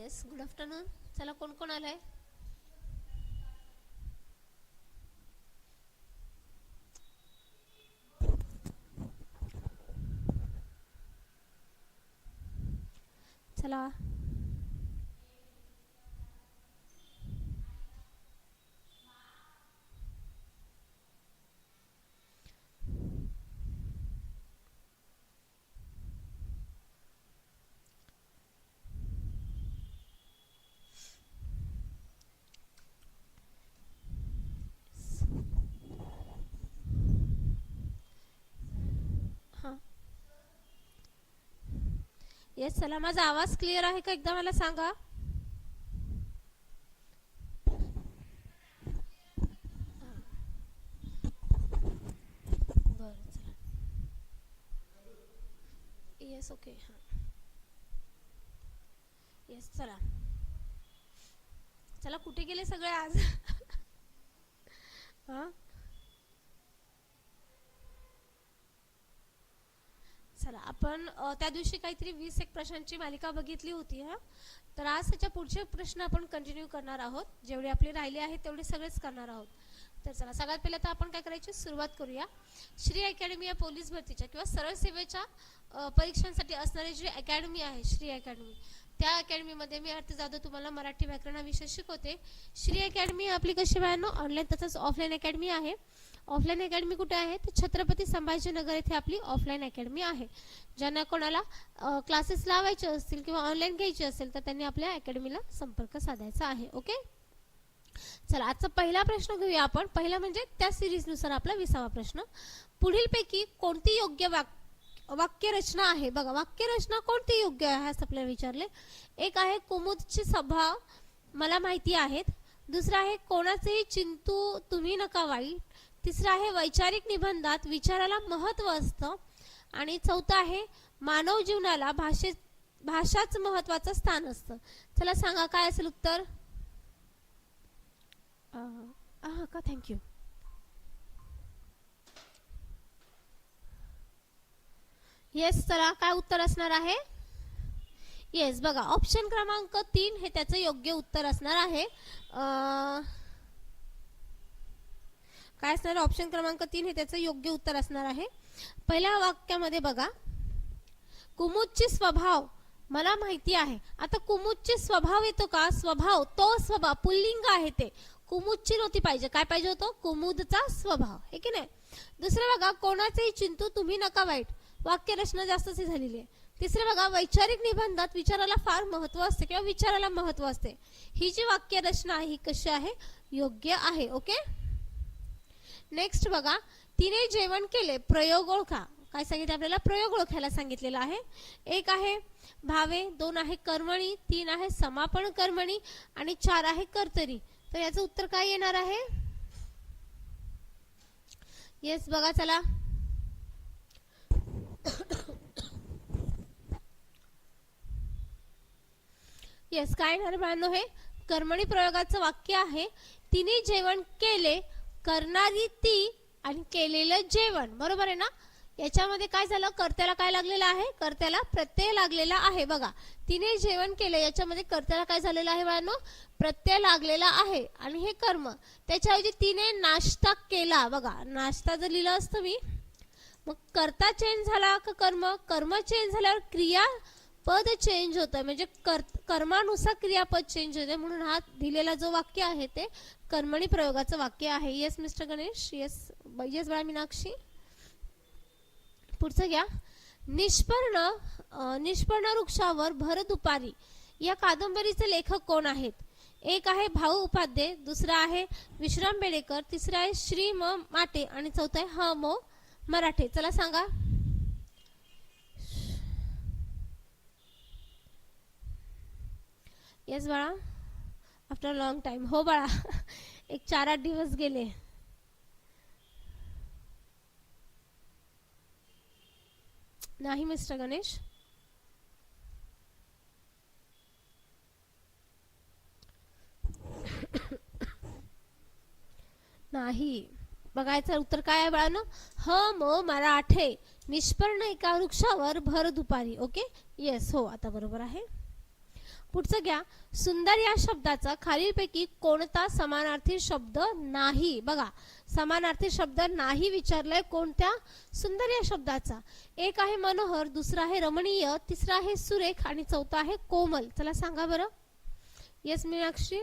Yes. Good afternoon चला कोण कोण आलं आहे हां येस चला माझा आवाज क्लिअर आहे का? एकदा मला सांगा. बरं चला. येस ओके हां. येस चला. चला कुठे गेले सगळे आज? हां? चला आपण त्या दिवशी काहीतरी वीस एक प्रश्नांची मालिका बघितली होती हा? तर आज त्याच्या पुढचे प्रश्न आपण कंटिन्यू करणार आहोत. जेवढे आपले राहिले आहेत तेवढे सगळेच करणार आहोत. तर चला सगळ्यात पहिले तर आपण काय करायची? सुरुवात करूया. श्री अकॅडमी या पोलीस भरतीच्या किंवा सरळ सेवेच्या परीक्षांसाठी असणारी जी अकॅडमी आहे श्री अकॅडमी त्या अकॅडमीमध्ये मी अर्थ जाधव तुम्हाला मराठी व्याकरण हा विषय शिकवते. श्री अकॅडमी आपली कशी व्हायनो ऑनलाईन तसंच ऑफलाईन अकॅडमी आहे. ऑफलाईन अकॅडमी कुठे आहे? तर छत्रपती संभाजीनगर येथे आपली ऑफलाईन अकॅडमी आहे. ज्यांना कोणाला क्लासेस लावायचे असतील किंवा ऑनलाईन घ्यायचे असेल तर त्यांनी आपल्या अकॅडमीला संपर्क साधायचा आहे. ओके? चला आजचा पहिला प्रश्न घेऊया आपण. पहिला म्हणजे त्या सिरीजनुसार आपला विसावा प्रश्न. पुढीलपैकी कोणती योग्य वाक्य वाक्यरचना आहे? बघा वाक्यरचना कोणती योग्य आहे? असं आपल्याला विचारले. एक आहे कुमुदची सभा. मला माहिती आहेत. दुसरं आहे कोणाचेही चिंतू तुम्ही नका वाईट. तिसरं आहे वैचारिक निबंधात विचाराला महत्त्व असतं. आणि चौथं आहे मानव जीवनाला भाषे भाषाच महत्वाचं स्थान असतं. चला सांगा काय असेल उत्तर? हा का थँक्यू येस चला काय उत्तर असणार आहे? येस बघा ऑप्शन क्रमांक तीन हे त्याचं योग्य उत्तर असणार आहे. अं, काय असणार? ऑप्शन क्रमांक तीन हे त्याचं योग्य उत्तर असणार आहे. पहिल्या वाक्यामध्ये बघा कुमुदचे स्वभाव मला माहिती आहे. आता कुमुदचे स्वभाव येतो का? स्वभाव तो स्वभाव पुल्लिंग आहे ते. कुमुदची नव्हती पाहिजे. काय पाहिजे होतं? कुमुदचा स्वभाव. हे की नाही? दुसरं बघा कोणाचेही चिंतू तुम्ही नका वाईट. वाक्यरचना जास्तच झालेली आहे. तिसरं बघा वैचारिक निबंधात विचाराला फार महत्त्व असते किंवा विचाराला महत्त्व असते. ही जी वाक्यरचना आहे ही कशी आहे? योग्य आहे. ओके? नेक्स्ट बघा तिने जेवण केले प्रयोग ओळखा. काय सांगितले आपल्याला? प्रयोग ओळखायला सांगितलेलं आहे. एक आहे भावे दोन आहे कर्मणी तीन आहे समापन कर्मणी आणि चार आहे कर्तरी. तर याचं उत्तर काय येणार आहे? येस बघा चला. येस काय येणार बाळांनो हे? कर्मणी प्रयोगाचं वाक्य आहे तिने जेवण केले करणारी ती आणि केलेलं जेवण. बरोबर आहे ना? याच्यामध्ये काय झालं? कर्त्याला काय लागलेलं आहे? कर्त्याला प्रत्यय लागलेला आहे. बघा तिने जेवण केलं. याच्यामध्ये कर्त्याला काय झालेलं आहे बाळांनो? प्रत्यय लागलेला आहे. आणि हे कर्म. त्याच्याऐवजी तिने नाश्ता केला. बघा नाश्ता जर लिहिलं असतं मी मग कर्ता चेंज झाला का कर्म? कर्म चेंज झाल्यावर क्रिया पद चेंज होतं म्हणजे कर कर्मानुसार क्रियापद चेंज होते म्हणून हा दिलेला जो वाक्य आहे ते कर्मणी प्रयोगाचं वाक्य आहे. Yes mister Ganesh yes yes बाळा मीनाक्षी? पुढचं घ्या. निष्पर्ण निष्पर्ण वृक्षावर भर दुपारी. या कादंबरीचे लेखक कोण आहेत? एक आहे भाऊ उपाध्ये दुसरा आहे विश्राम बेडेकर तिसरा आहे श्री म माटे आणि चौथा आहे ह मो मराठे. चला सांगा. येस बाळा. आफ्टर लॉंग टाइम हो बाळा. एक चार आठ दिवस गेले. नाही मिस्टर गणेश. नाही. बघायचं उत्तर काय आहे बाळानं? ह म मराठे. निष्पर्ण एका वृक्षावर भर दुपारी. ओके येस हो आता बरोबर आहे. पुढचं घ्या. सुंदर या शब्दाचा खालीलपैकी कोणता समानार्थी शब्द नाही? बघा. समानार्थी शब्द नाही विचारलाय कोणत्या? सुंदर या शब्दाचा. एक आहे मनोहर दुसरा आहे रमणीय तिसरा आहे सुरेख आणि चौथा आहे कोमल. चला सांगा बरं. Yes Meenakshi?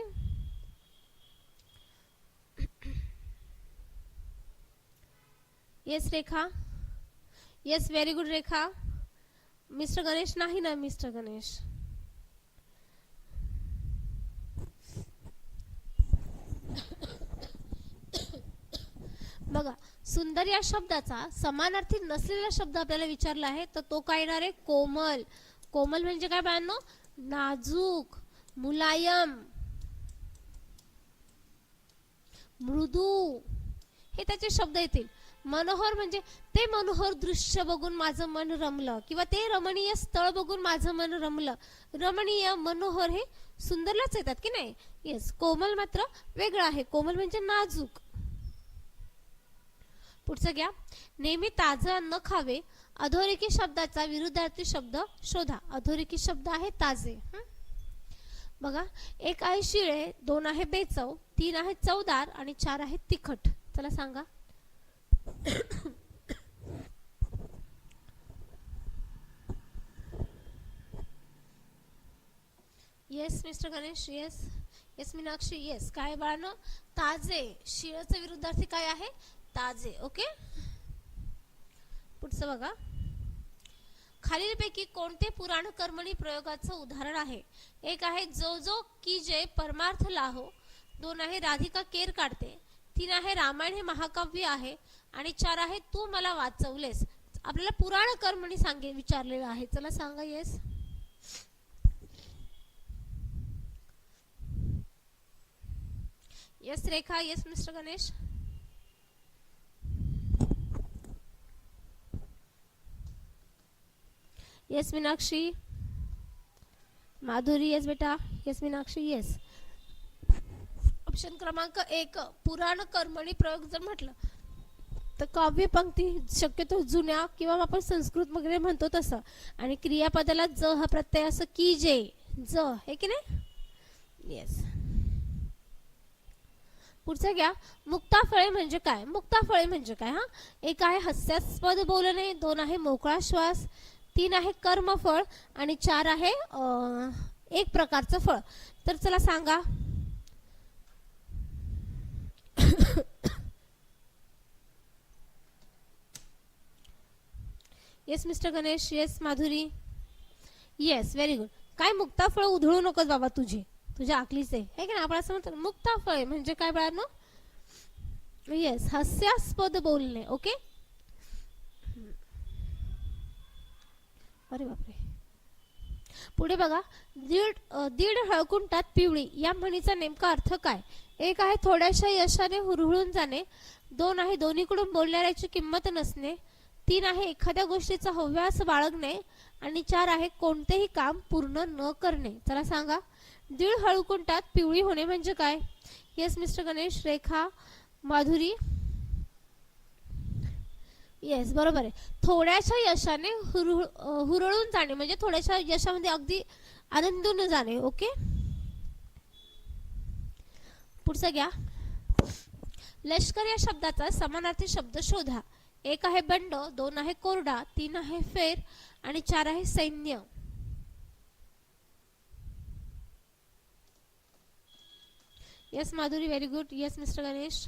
Yes Rekha? Yes very good Rekha. Mister Ganesh नाही ना मिस्टर गणेश बघा सुंदर या शब्दाचा समानार्थी नसलेला शब्द आपल्याला विचारला आहे तर तो काय येणार आहे? कोमल. कोमल म्हणजे काय बाळांनो? नाजूक मुलायम मृदू. हे त्याचे शब्द येतील. मनोहर म्हणजे ते मनोहर दृश्य बघून माझं मन रमलं किंवा ते रमणीय स्थळ बघून माझं मन रमलं. रमणीय मनोहर हे सुंदरलाच येतात की नाही? येस कोमल मात्र वेगळं आहे. कोमल म्हणजे नाजूक. पुढचं घ्या. नेहमी ताजं अन्न खावे. अधोरेखी शब्दाचा विरुद्धार्थी शब्द शोधा. अधोरेखी शब्द आहे ताजे. बघा एक आहे शिळे दोन आहे बेचव तीन आहे चवदार आणि चार आहे तिखट. चला सांगा. Yes mister Ganesh yes yes Meenakshi yes काय बाळानं? ताजे. शिळचं विरुद्धार्थी काय आहे? ताजे ओके पुढचं बघा. खालीलपैकी कोणते पुराण कर्मणी प्रयोगाचं उदाहरण आहे? एक आहे जो जो की जय परमार्थ लाहो. दोन आहे राधिका केर काढते. तीन आहे रामायण हे महाकाव्य आहे. आणि चार आहे तू मला वाचवलेस. आपल्याला पुराण कर्मणी सांगे विचारलेलं आहे. चला सांगा yes yes Rekha yes mister Ganesh yes Meenakshi Madhuri yes बेटा येस मीनाक्षी येस ऑप्शन क्रमांक एक पुराण कर्मणी प्रयोग जर म्हटलं तर काव्य पंक्ती शक्यतो जुन्या किंवा आपण संस्कृत वगैरे म्हणतो तसं. आणि क्रियापदाला ज हा प्रत्यय असं की जे ज हे की नाही? येस पुढचं घ्या. मुक्ताफळे म्हणजे काय? मुक्ताफळे म्हणजे काय हा? एक आहे हास्यास्पद बोलणे दोन आहे मोकळा श्वास तीन आहे कर्मफळ आणि चार आहे एक प्रकारचं फळ. तर चला सांगा. Yes mister Ganesh yes Madhuri yes very good काय मुक्ताफळ उधळू नकोस बाबा तुझी. तुझ्या आकलीचे. हे की ना आपण असं म्हणतो मुक्ताफळ म्हणजे काय बाळांनो? येस हास्यास्पद बोलणे ओके अरे बापरे. पुढे बघा दीड दीड हळकुंटात पिवळी या म्हणीचा नेमका अर्थ काय? एक आहे थोड्याशा यशाने हुरहुळून जाणे दोन आहे दोन्हीकडून बोलणाऱ्याची किंमत नसणे तीन आहे एखाद्या गोष्टीचा हव्यास बाळगणे आणि चार आहे कोणतेही काम पूर्ण न करणे. चला सांगा दीड हळकुंटात पिवळी होणे म्हणजे काय? Yes mister Ganesh Rekha Madhuri. Yes बरोबर आहे. थोड्याशा यशाने हुरहुळ हुरळून जाणे म्हणजे थोड्याशा यशामध्ये अगदी आनंदून जाणे ओके पुढचं घ्या. लष्कर या शब्दाचा समानार्थी शब्द शोधा. एक आहे बंड दोन आहे कोरडा तीन आहे फेर आणि चार आहे सैन्य. Yes Madhuri very good yes mister Ganesh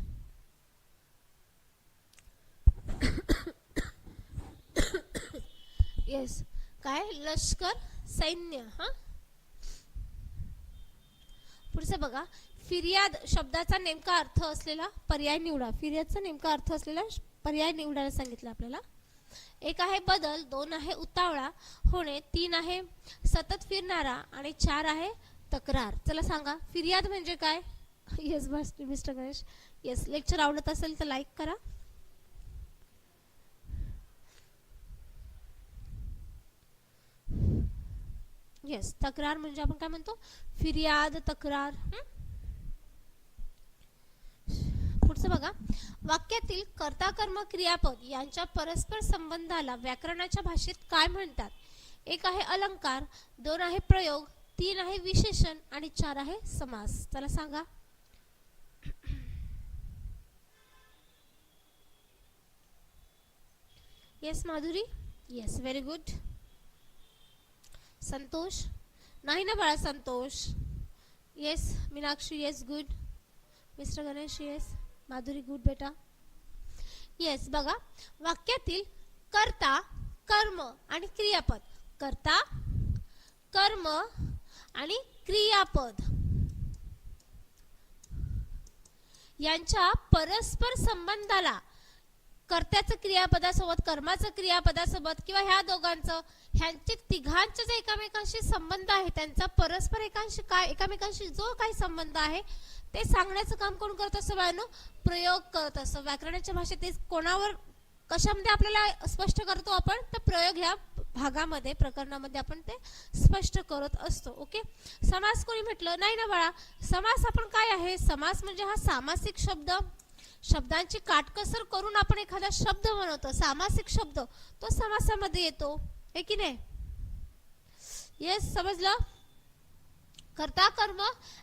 yes काय लष्कर सैन्य हा पुढचं बघा. फिर्याद शब्दाचा नेमका अर्थ असलेला पर्याय निवडा. फिर्यादचा नेमका अर्थ असलेला पर्याय निवडायला सांगितलं आपल्याला. एक आहे बदल दोन आहे उतावळा होणे तीन आहे सतत फिरणारा आणि चार आहे तक्रार. चला सांगा फिर्याद म्हणजे काय? येस बस मिस्टर गणेश येस लेक्चर आवडत असेल तर लाईक करा. येस तक्रार म्हणजे आपण काय म्हणतो? फिर्याद तक्रार हं? पुढचं बघा. वाक्यातील कर्ता कर्म क्रियापद यांच्या परस्पर संबंधाला व्याकरणाच्या भाषेत काय म्हणतात? एक आहे अलंकार दोन आहे प्रयोग तीन आहे विशेषण आणि चार आहे समास. चला सांगा. Yes Madhuri? Yes very good Santosh? नाही ना बाळा Santosh. Yes Meenakshi yes good mister Ganesh yes Madhuri good बेटा. येस बघा वाक्यातील कर्ता कर्म आणि क्रियापद. कर्ता कर्म आणि क्रियापद. यांच्या परस्पर संबंधाला कर्त्याचं क्रियापदासोबत कर्माचं क्रियापदासोबत किंवा ह्या दोघांचं ह्यांचे तिघांचे जे एकामेकांशी संबंध आहे त्यांचा परस्पर एकांशी काय एकामेकांशी जो काही संबंध आहे ते सांगण्याचं काम कोण करत असतं बाळांनो? प्रयोग करत असतो व्याकरणाच्या भाषेत ते कोणावर कशामध्ये आपल्याला स्पष्ट करतो आपण तर प्रयोग ह्या भागामध्ये प्रकरणामध्ये आपण ते स्पष्ट करत असतो. ओके? समास कोणी म्हटलं? नाही ना बाळा. समास आपण काय आहे? समास म्हणजे हा सामासिक शब्द. शब्दांची काटकसर करून आपण एखादा शब्द बनवतो सामासिक शब्द तो समासामध्ये येतो. हे की नाही? येस समजलं? कर्ता कर्म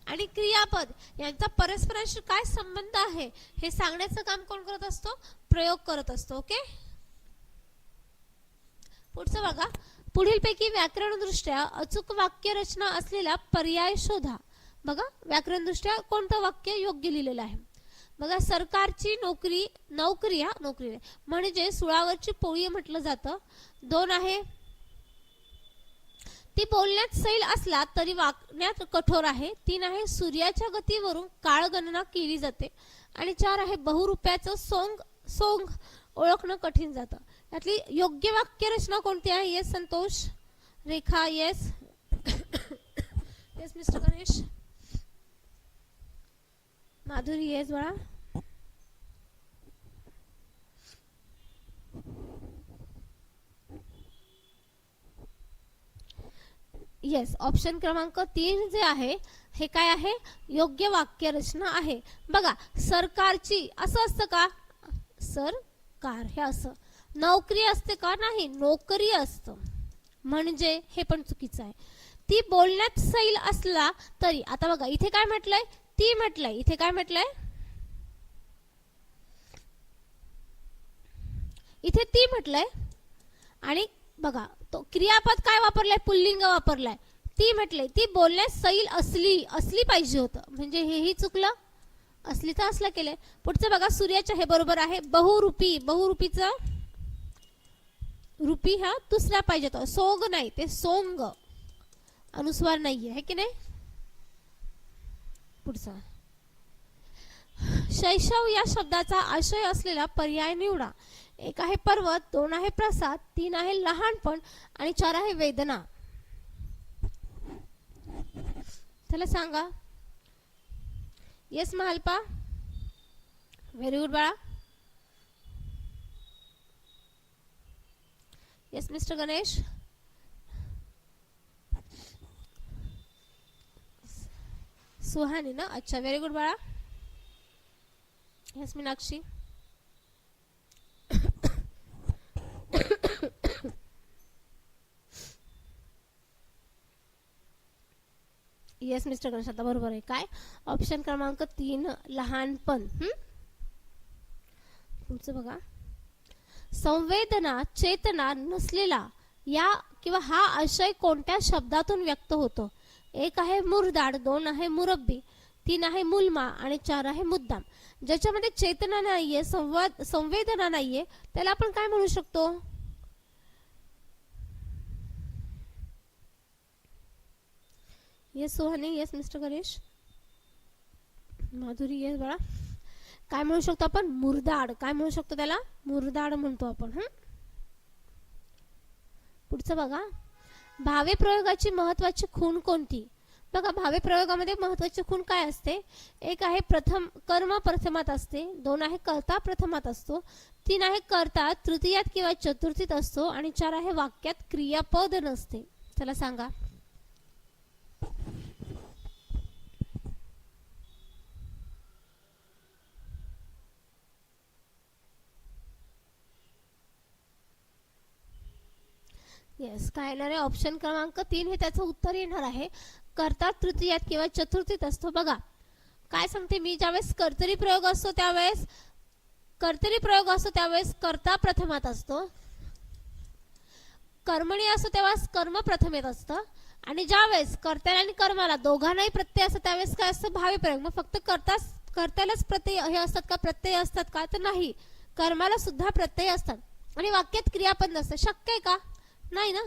आणि क्रियापद यांचा परस्परांशी काय संबंध आहे हे सांगण्याचं काम कोण करत असतो? प्रयोग करत असतो ओके? पुढचं बघा. पुढीलपैकी व्याकरणदृष्ट्या अचूक वाक्य रचना असलेला पर्याय शोधा. बघा व्याकरणदृष्ट्या कोणतं वाक्य योग्य लिहिलेलं आहे? बघा सरकारची नोकरी नोकरी हा नोकरी म्हणजे सुळावरची पोळी म्हटलं जातं. दोन आहे ती बोलण्यात सैल असला तरी वागण्यात कठोर आहे. तीन आहे सूर्याच्या गतीवरून काळ गणना केली जाते. आणि चार आहे बहुरुप्याचं सोंग सोंग ओळखणं कठीण जातं. यातली योग्य वाक्य रचना कोणती आहे? Yes Santosh. Rekha yes. Yes mister Ganesh. Madhuri yes बाळा येस ऑप्शन क्रमांक तीन जे आहे हे काय आहे? योग्य वाक्य रचना आहे. बघा सरकारची असं असतं का? सरकार हे असं. नोकरी असते का? नाही नोकरी असतं. म्हणजे हे पण चुकीचं आहे. ती बोलण्यात सैल असला तरी आता बघा इथे काय म्हटलंय? ती म्हटलंय. इथे काय म्हटलंय? इथे ती म्हटलंय. आणि बघा तो क्रियापद काय वापरलाय? पुल्लिंग वापरलाय. ती म्हटलंय ती बोलण्यास सैल असली असली पाहिजे होतं. म्हणजे हेही चुकलं? असली तर असलं केलंय. पुढचं बघा सूर्याच्या हे बरोबर आहे. बहुरूपी बहुरूपीचा रुपी हा दुसरा पाहिजे होता. सोंग नाही ते सोंग. अनुस्वार नाहीये है की नाही? पुढचा. शैशव या शब्दाचा आशय असलेला पर्याय निवडा. एक आहे पर्वत दोन आहे प्रसाद तीन आहे लहानपण आणि चार आहे वेदना. त्याला सांगा. येस महाल्पा. व्हेरी गुड बाळा. Yes mister Ganesh. सुहानी ना? अच्छा व्हेरी गुड बाळा. Yes Meenakshi. Yes mister Ganesh आता बरोबर आहे. काय? ऑप्शन क्रमांक तीन लहानपण. तुमचं बघा. संवेदना चेतना नसलेला या किंवा हा आशय कोणत्या शब्दातून व्यक्त होतो? एक आहे मुरदाड दोन आहे मुरब्बी तीन आहे मुलमा आणि चार आहे मुद्दाम. ज्याच्यामध्ये चेतना नाहीये संवाद संवेदना नाहीये त्याला आपण काय म्हणू शकतो? Yes Suhani. Yes mister Ganesh. Madhuri yes बाळा. काय म्हणू शकतो आपण? मुरदाड. काय म्हणू शकतो त्याला? मुरदाड म्हणतो आपण हं? पुढचं बघा. भावे प्रयोगाची महत्वाची खूण कोणती? बघा भावे प्रयोगामध्ये महत्वाची खूण काय असते? एक आहे प्रथम कर्म प्रथमात असते. दोन आहे कर्ता प्रथमात असतो. तीन आहे कर्ता तृतीयात किंवा चतुर्थीत असतो. आणि चार आहे वाक्यात क्रियापद नसते. चला सांगा. येस काय येणार आहे ऑप्शन क्रमांक तीन हे त्याचं उत्तर येणार आहे. कर्ता तृतीयात किंवा चतुर्थीत असतो. बघा काय सांगते मी? ज्यावेळेस कर्तरी प्रयोग असतो त्यावेळेस कर्तरी प्रयोग असतो त्यावेळेस कर्ता प्रथमात असतो. कर्मणी असतो तेव्हा कर्म प्रथमेत असतं. आणि ज्यावेळेस कर्त्याला आणि कर्माला दोघांनाही प्रत्यय असतं त्यावेळेस काय असतं? भावी प्रयोग. मग फक्त कर्ता कर्त्यालाच प्रत्यय हे असतात का? प्रत्यय असतात का? तर नाही. कर्माला सुद्धा प्रत्यय असतात. आणि वाक्यात क्रियापद नसतं. शक्य आहे का? नाही ना.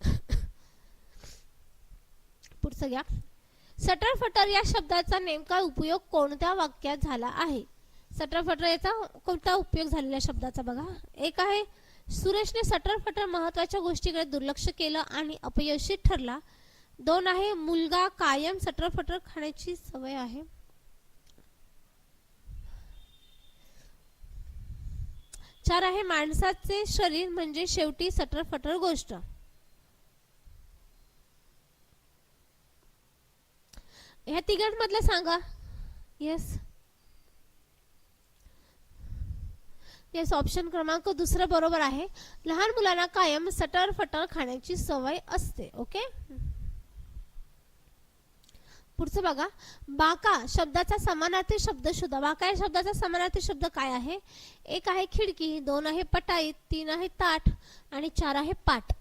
पुढचं घ्या. सटरफटर या शब्दाचा नेमका उपयोग कोणत्या वाक्यात झाला आहे? सटरफटर याचा कोणता उपयोग झालेल्या शब्दाचा बघा. एक आहे सुरेशने सटरफटर महत्त्वाच्या गोष्टीकडे दुर्लक्ष केलं आणि अपयशी ठरला. दोन आहे मुलगा कायम सटरफटर खाण्याची सवय आहे. चार आहे माणसाचे शरीर म्हणजे शेवटी सटर फटर गोष्ट. ह्या तिघांमधलं सांगा. येस येस ऑप्शन क्रमांक दुसरा बरोबर आहे. लहान मुलांना कायम सटर फटर खाण्याची सवय असते ओके पुढचं बघा. बाका शब्दाचा समानार्थी शब्द शोधा. बाका या शब्दाचा समानार्थी शब्द काय आहे? एक आहे खिडकी दोन आहे पटाई तीन आहे ताट आणि चार आहे पाट.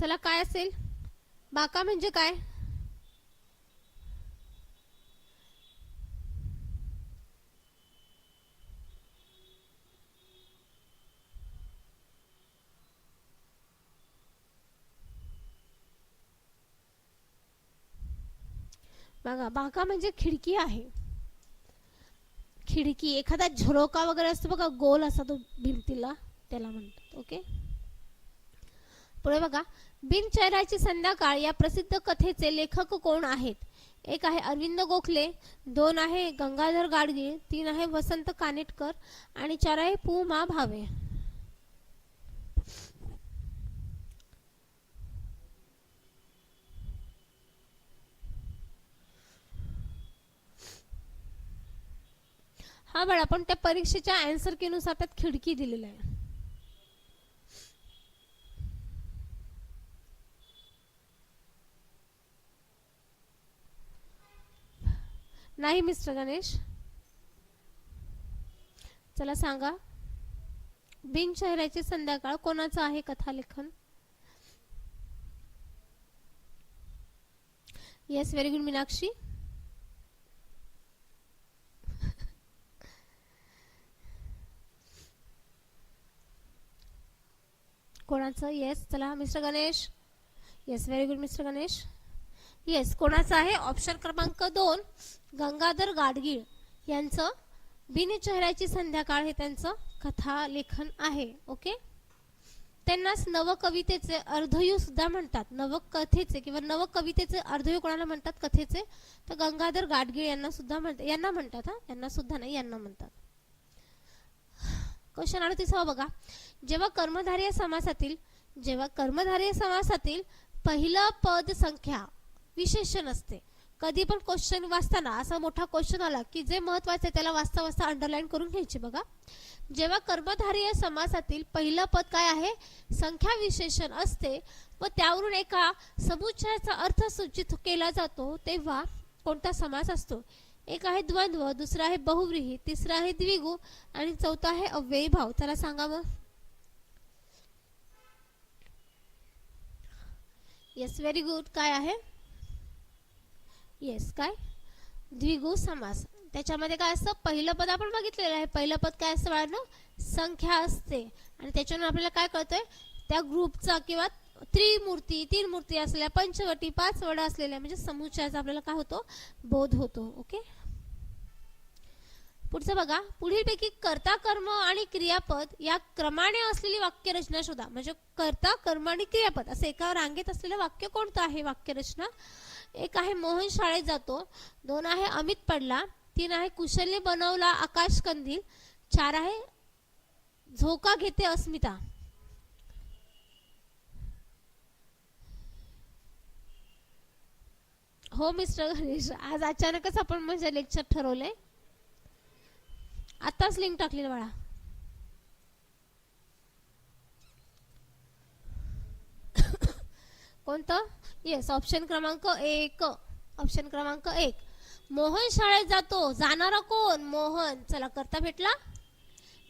चला काय असेल? बाका म्हणजे काय? बघा बाका म्हणजे खिडकी आहे. खिडकी एखादा झरोका वगैरे असतो बघा गोल असा तो भिंतीला त्याला म्हणतात ओके? पुढे बघा बिनचेहऱ्याची संध्याकाळ या प्रसिद्ध कथेचे लेखक कोण आहेत? एक आहे अरविंद गोखले दोन आहे गंगाधर गाडगीळ तीन आहे वसंत कानेटकर आणि चार आहे पु मा भावे. हा बाळा पण त्या परीक्षेच्या अँसरनुसार त्यात खिडकी दिलेली आहे. नाही मिस्टर गणेश. चला सांगा. बिनचेहऱ्याची संध्याकाळ कोणाचं आहे कथालेखन? Yes very good Meenakshi. कोणाचं? येस चला mister Ganesh. Yes very good mister Ganesh. Yes कोणाचं आहे? ऑप्शन क्रमांक दोन गंगाधर गाडगीळ यांचं बिनचेहऱ्याची संध्याकाळ हे त्यांचं कथा लेखन आहे ओके त्यांनाच नवकवितेचे अर्धयू सुद्धा म्हणतात. नवकथेचे किंवा नवकवितेचे अर्धयू कोणाला म्हणतात? कथेचे? तर गंगाधर गाडगीळ यांना सुद्धा म्हणतात. यांना म्हणतात हा? यांना सुद्धा नाही यांना म्हणतात. क्वेश्चन अडतीसावा बघा. जेव्हा कर्मधारय समासातील जेव्हा कर्मधारय समासातील पहिलं पद संख्या विशेषण असते. कधी पण क्वेश्चन वाचताना असा मोठा क्वेश्चन आला की जे महत्वाचं आहे त्याला वाचता वाचता अंडरलाईन करून घ्यायचे बघा. जेव्हा कर्मधारय समासातील पहिलं पद काय आहे? संख्या विशेषण असते. व त्यावरून एका समुच्चयाचा अर्थ सूचित केला जातो तेव्हा कोणता समास असतो? एक आहे द्वंद्व दुसरा आहे बहुव्रीही तिसरा आहे द्विगु आणि चौथा आहे अव्ययी भाव. त्याला सांगा मग येस व्हेरी गुड काय आहे? येस काय? द्विगु समास. त्याच्यामध्ये काय असतं? पहिलं पद आपण बघितलेलं आहे. पहिलं पद काय असतं बाळांनो? संख्या असते. आणि त्याच्यावर आपल्याला काय कळतंय? त्या ग्रुपचा किंवा त्रिमूर्ती तीन मूर्ती असलेल्या पंचवटी पाच वडा असलेल्या म्हणजे समुच्चयाचा आपल्याला काय होतो? बोध होतो. ओके पुढचं बघा पुढीलपैकी कर्ता कर्म आणि क्रियापद या क्रमाने असलेली वाक्यरचना शोधा. म्हणजे कर्ता कर्म आणि क्रियापद असं एका रांगेत असलेलं वाक्य कोणतं आहे वाक्यरचना? एक आहे मोहन शाळेत जातो दोन आहे अमित पडला तीन आहे कुशलने बनवला आकाश कंदील चार आहे झोका घेते अस्मिता. हो मिस्टर गणेश आज अचानकच आपण म्हणजे लेक्चर ठरवलंय. आताच लिंक टाकली बाळा. कोणतं? येस ऑप्शन क्रमांक एक. ऑप्शन क्रमांक एक. मोहन शाळेत जातो. जाणारा कोण? मोहन. चला करता भेटला.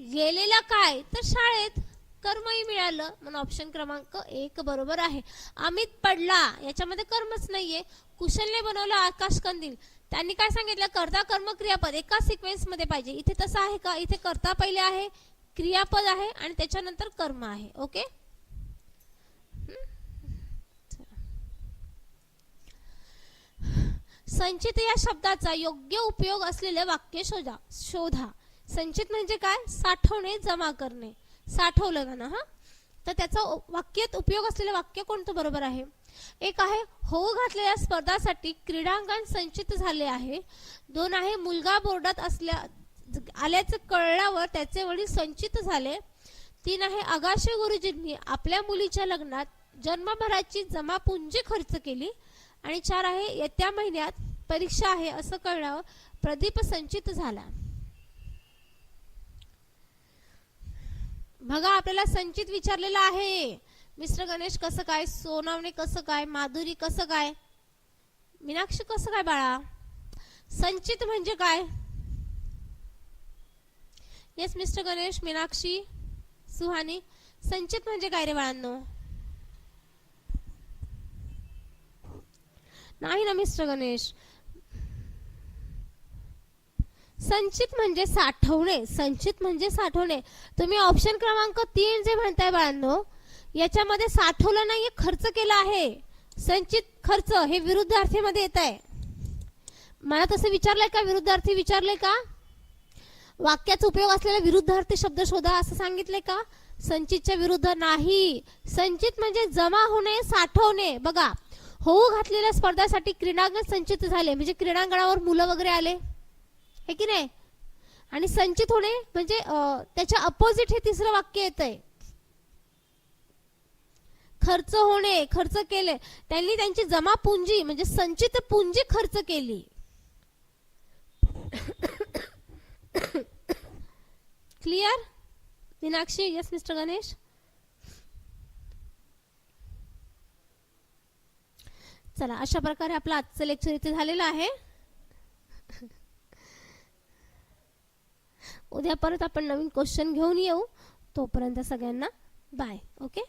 गेलेला काय? तर शाळेत कर्मही मिळालं. म्हणून ऑप्शन क्रमांक एक बरोबर आहे. अमित पडला. याच्यामध्ये कर्मच नाहीये. कुशलने बनवलं आकाश कंदील त्यांनी काय सांगितलं? कर्ता कर्म क्रियापद एका सिक्वेन्समध्ये पाहिजे. इथे तसं आहे का? इथे कर्ता पहिले आहे क्रियापद आहे आणि त्याच्यानंतर कर्म आहे. ओके? संचित या शब्दाचा योग्य उपयोग असलेले वाक्य शोधा. शोधा. संचित म्हणजे काय? साठवणे जमा करणे. साठवलं ना हा? तर त्याचा वाक्यात उपयोग असलेले वाक्य कोणतं? बरोबर आहे. एक आहे होऊ घातलेल्या स्पर्धासाठी क्रीडांगण संचित झाले आहे. दोन आहे मुलगा बोर्डात असल्या आल्याचे कळल्यावर त्याचे वडील संचित झाले. तीन आहे अगाशे गुरुजींनी आपल्या मुलीच्या लग्नात जन्मभराची जमापुंजी खर्च केली. आणि चार आहे येत्या महिन्यात परीक्षा आहे असं कळल्यावर प्रदीप संचित झाला. बघा आपल्याला संचित विचारलेलं आहे. मिस्टर गणेश कसं काय? सोनावणे कसं काय? माधुरी कसं काय? मीनाक्षी कसं काय बाळा? संचित म्हणजे काय? येस मिस्टर गणेश मीनाक्षी सुहानी संचित म्हणजे काय रे बाळांनो? नाही ना मिस्टर गणेश. संचित म्हणजे साठवणे. संचित म्हणजे साठवणे. तुम्ही ऑप्शन क्रमांक तीन जे म्हणताय बाळांनो याच्यामध्ये साठवलं नाही खर्च केला आहे. संचित खर्च हे विरुद्धार्थीमध्ये येत आहे. मला तसं विचारलंय का? विरुद्धार्थी विचारलंय का? वाक्याचा उपयोग असलेला विरुद्धार्थी शब्द शोधा असं सांगितले का? संचितच्या विरुद्ध नाही. संचित म्हणजे जमा होणे साठवणे. बघा होऊ घातलेल्या स्पर्धासाठी क्रीडांगण संचित झाले. म्हणजे क्रीडांगणावर मुलं वगैरे आले. हे की नाही? आणि संचित होणे म्हणजे त्याच्या अपोजिट हे तिसरं वाक्य येत आहे खर्च होणे खर्च केले. त्यांनी त्यांची जमा पुंजी म्हणजे संचित पुंजी खर्च केली. Clear Meenakshi yes mister Ganesh चला अशा प्रकारे आपलं आजचं लेक्चर इथे झालेलं आहे. उद्या परत आपण नवीन क्वेश्चन घेऊन येऊ. तोपर्यंत सगळ्यांना बाय ओके